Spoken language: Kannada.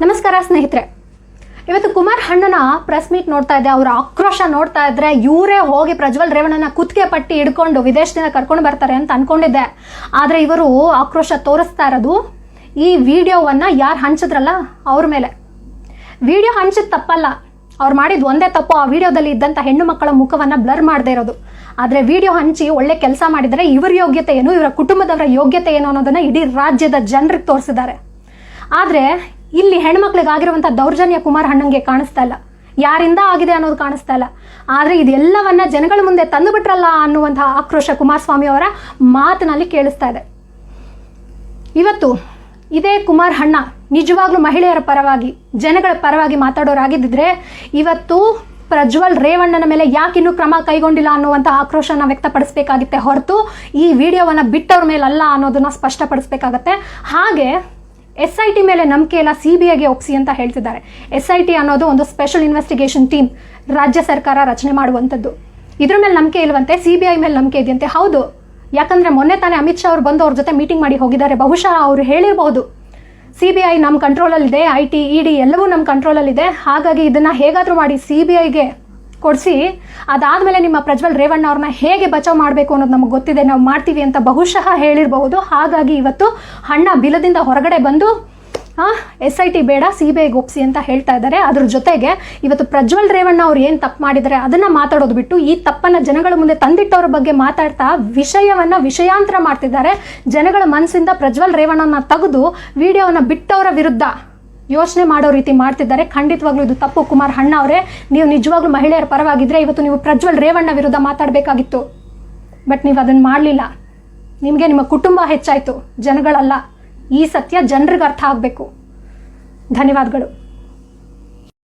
ನಮಸ್ಕಾರ ಸ್ನೇಹಿತರೆ. ಇವತ್ತು ಕುಮಾರ್ ಹಣ್ಣನ ಪ್ರೆಸ್ ಮೀಟ್ ನೋಡ್ತಾ ಇದ್ದೆ. ಅವರ ಆಕ್ರೋಶ ನೋಡ್ತಾ ಇದ್ರೆ ಇವರೇ ಹೋಗಿ ಪ್ರಜ್ವಲ್ ರೇವಣ್ಣನ ಕುತ್ತಿಗೆ ಪಟ್ಟಿ ಹಿಡ್ಕೊಂಡು ವಿದೇಶದಿಂದ ಕರ್ಕೊಂಡು ಬರ್ತಾರೆ ಅಂತ ಅನ್ಕೊಂಡಿದ್ದೆ. ಆದರೆ ಇವರು ಆಕ್ರೋಶ ತೋರಿಸ್ತಾ ಇರೋದು ಈ ವಿಡಿಯೋವನ್ನ ಯಾರು ಹಂಚಿದ್ರಲ್ಲ ಅವ್ರ ಮೇಲೆ. ವಿಡಿಯೋ ಹಂಚಿದ ತಪ್ಪಲ್ಲ. ಅವ್ರು ಮಾಡಿದ ಒಂದೇ ತಪ್ಪು. ಆ ವಿಡಿಯೋದಲ್ಲಿ ಇದ್ದಂಥ ಹೆಣ್ಣು ಮಕ್ಕಳ ಮುಖವನ್ನ ಬ್ಲರ್ ಮಾಡದೇ ಇರೋದು. ಆದರೆ ವಿಡಿಯೋ ಹಂಚಿ ಒಳ್ಳೆ ಕೆಲಸ ಮಾಡಿದರೆ ಇವರ ಯೋಗ್ಯತೆ ಏನು, ಇವರ ಕುಟುಂಬದವರ ಯೋಗ್ಯತೆ ಏನು ಅನ್ನೋದನ್ನ ಇಡೀ ರಾಜ್ಯದ ಜನರಿಗೆ ತೋರಿಸಿದ್ದಾರೆ. ಆದರೆ ಇಲ್ಲಿ ಹೆಣ್ಮಕ್ಳಿಗೆ ಆಗಿರುವಂಥ ದೌರ್ಜನ್ಯ ಕುಮಾರ್ ಹಣ್ಣಂಗೆ ಕಾಣಿಸ್ತಾ ಇಲ್ಲ. ಯಾರಿಂದ ಆಗಿದೆ ಅನ್ನೋದು ಕಾಣಿಸ್ತಾ ಇಲ್ಲ. ಆದರೆ ಇದೆಲ್ಲವನ್ನ ಜನಗಳ ಮುಂದೆ ತಂದು ಬಿಟ್ರಲ್ಲ ಅನ್ನುವಂತಹ ಆಕ್ರೋಶ ಕುಮಾರಸ್ವಾಮಿ ಅವರ ಮಾತಿನಲ್ಲಿ ಕೇಳಿಸ್ತಾ ಇದೆ. ಇವತ್ತು ಇದೇ ಕುಮಾರ್ ಹಣ್ಣ ನಿಜವಾಗ್ಲೂ ಮಹಿಳೆಯರ ಪರವಾಗಿ, ಜನಗಳ ಪರವಾಗಿ ಮಾತಾಡೋರಾಗಿದ್ದಿದ್ರೆ ಇವತ್ತು ಪ್ರಜ್ವಲ್ ರೇವಣ್ಣನ ಮೇಲೆ ಯಾಕೆ ಇನ್ನೂ ಕ್ರಮ ಕೈಗೊಂಡಿಲ್ಲ ಅನ್ನುವಂಥ ಆಕ್ರೋಶನ ವ್ಯಕ್ತಪಡಿಸಬೇಕಾಗಿತ್ತೆ ಹೊರತು ಈ ವಿಡಿಯೋವನ್ನ ಬಿಟ್ಟವ್ರ ಮೇಲಲ್ಲ ಅನ್ನೋದನ್ನ ಸ್ಪಷ್ಟಪಡಿಸಬೇಕಾಗತ್ತೆ. ಹಾಗೆ ಎಸ್ ಐ ಟಿ ಮೇಲೆ ನಂಬಿಕೆ ಇಲ್ಲ ಸಿ ಬಿ ಐಗೆ ಒಪ್ಸಿ ಅಂತ ಹೇಳ್ತಿದ್ದಾರೆ. ಎಸ್ ಐ ಟಿ ಅನ್ನೋದು ಒಂದು ಸ್ಪೆಷಲ್ ಇನ್ವೆಸ್ಟಿಗೇಷನ್ ಟೀಮ್ ರಾಜ್ಯ ಸರ್ಕಾರ ರಚನೆ ಮಾಡುವಂಥದ್ದು. ಇದ್ರ ಮೇಲೆ ನಂಬಿಕೆ ಇಲ್ವಂತೆ ಸಿ ಬಿ ಐ ಮೇಲೆ ನಂಬಿಕೆ ಇದೆಯಂತೆ? ಹೌದು. ಯಾಕಂದ್ರೆ ಮೊನ್ನೆ ತಾನೇ ಅಮಿತ್ ಶಾ ಅವರು ಬಂದು ಅವ್ರ ಜೊತೆ ಮೀಟಿಂಗ್ ಮಾಡಿ ಹೋಗಿದ್ದಾರೆ. ಬಹುಶಃ ಅವರು ಹೇಳಿರಬಹುದು ಸಿ ಬಿ ಐ ನಮ್ಮ ಕಂಟ್ರೋಲಲ್ಲಿದೆ ಐ ಟಿ ಇ ಡಿ ಎಲ್ಲವೂ ನಮ್ಮ ಕಂಟ್ರೋಲಲ್ಲಿದೆ ಹಾಗಾಗಿ ಇದನ್ನು ಹೇಗಾದರೂ ಮಾಡಿ ಸಿ ಬಿ ಐಗೆ ಕೊಡಿಸಿ. ಅದಾದಮೇಲೆ ನಿಮ್ಮ ಪ್ರಜ್ವಲ್ ರೇವಣ್ಣ ಅವ್ರನ್ನ ಹೇಗೆ ಬಚಾವ್ ಮಾಡಬೇಕು ಅನ್ನೋದು ನಮಗೆ ಗೊತ್ತಿದೆ. ನಾವು ಮಾಡ್ತೀವಿ ಅಂತ ಬಹುಶಃ ಹೇಳಿರಬಹುದು. ಹಾಗಾಗಿ ಇವತ್ತು ಹಣ್ಣ ಬಿಲದಿಂದ ಹೊರಗಡೆ ಬಂದು ಎಸ್ ಐ ಟಿ ಬೇಡ, ಸಿ ಬಿ ಐ ಒಪ್ಸಿ ಅಂತ ಹೇಳ್ತಾ ಇದ್ದಾರೆ. ಅದ್ರ ಜೊತೆಗೆ ಇವತ್ತು ಪ್ರಜ್ವಲ್ ರೇವಣ್ಣ ಅವ್ರು ಏನು ತಪ್ಪು ಮಾಡಿದ್ದಾರೆ ಅದನ್ನು ಮಾತಾಡೋದು ಬಿಟ್ಟು, ಈ ತಪ್ಪನ್ನು ಜನಗಳ ಮುಂದೆ ತಂದಿಟ್ಟವ್ರ ಬಗ್ಗೆ ಮಾತಾಡ್ತಾ ವಿಷಯವನ್ನು ವಿಷಯಾಂತರ ಮಾಡ್ತಿದ್ದಾರೆ. ಜನಗಳ ಮನಸ್ಸಿಂದ ಪ್ರಜ್ವಲ್ ರೇವಣ್ಣನ ತೆಗೆದು, ವಿಡಿಯೋವನ್ನು ಬಿಟ್ಟವರ ವಿರುದ್ಧ. ಯೋಚನೆ ಮಾಡೋ ರೀತಿ ಮಾಡ್ತಿದ್ದಾರೆ. ಖಂಡಿತವಾಗ್ಲೂ ಇದು ತಪ್ಪು. ಕುಮಾರ್ ಹಣ್ಣ ಅವರೇ, ನೀವು ನಿಜವಾಗ್ಲೂ ಮಹಿಳೆಯರ ಪರವಾಗಿದ್ರೆ ಇವತ್ತು ನೀವು ಪ್ರಜ್ವಲ್ ರೇವಣ್ಣ ವಿರುದ್ಧ ಮಾತಾಡಬೇಕಾಗಿತ್ತು. ಬಟ್ ನೀವು ಅದನ್ನು ಮಾಡಲಿಲ್ಲ. ನಿಮಗೆ ನಿಮ್ಮ ಕುಟುಂಬ ಹೆಚ್ಚಾಯಿತು. ಜನಗಳಲ್ಲ. ಈ ಸತ್ಯ ಜನರಿಗೆ ಅರ್ಥ ಆಗಬೇಕು. ಧನ್ಯವಾದಗಳು.